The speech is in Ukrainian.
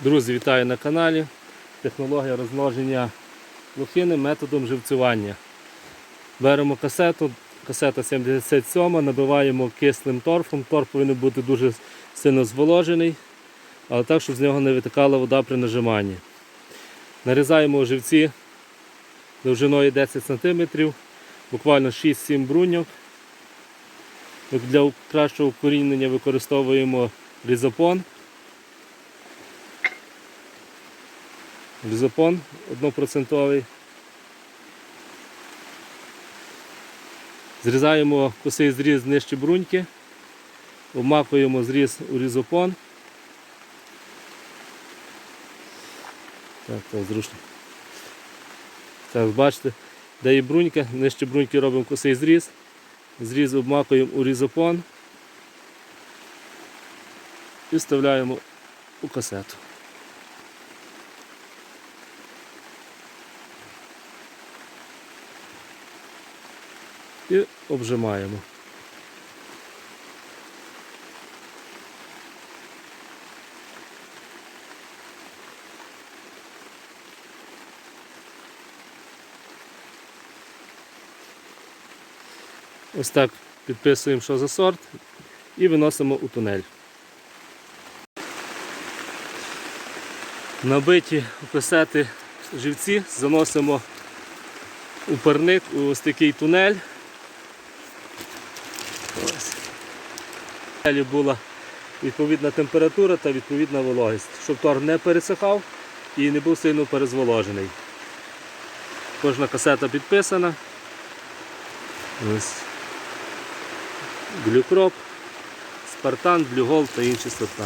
Друзі, вітаю на каналі. Технологія розмноження лохини методом живцювання. Беремо касету, касета 77, набиваємо кислим торфом. Торф повинен бути дуже сильно зволожений, але так, щоб з нього не витикала вода при нажиманні. Нарізаємо живці довжиною 10 см, буквально 6-7 бруньок. Для кращого укорінення використовуємо різопон. Різопон 1%. Зрізаємо косий зріз нижче бруньки, обмакуємо зріз у різопон. Так, так, зручно. Так, бачите, де є брунька, нижче бруньки робимо косий зріз. Зріз обмакуємо у різопон і вставляємо у касету. І обжимаємо. Ось так підписуємо, що за сорт, і виносимо у тунель. Набиті касети живці заносимо у парник у ось такий тунель. Тунелі була відповідна температура та відповідна вологість, щоб торг не пересихав і не був сильно перезволожений. Кожна касета підписана. Ось. Глюкроп, спартан, блюгол та інші сорта.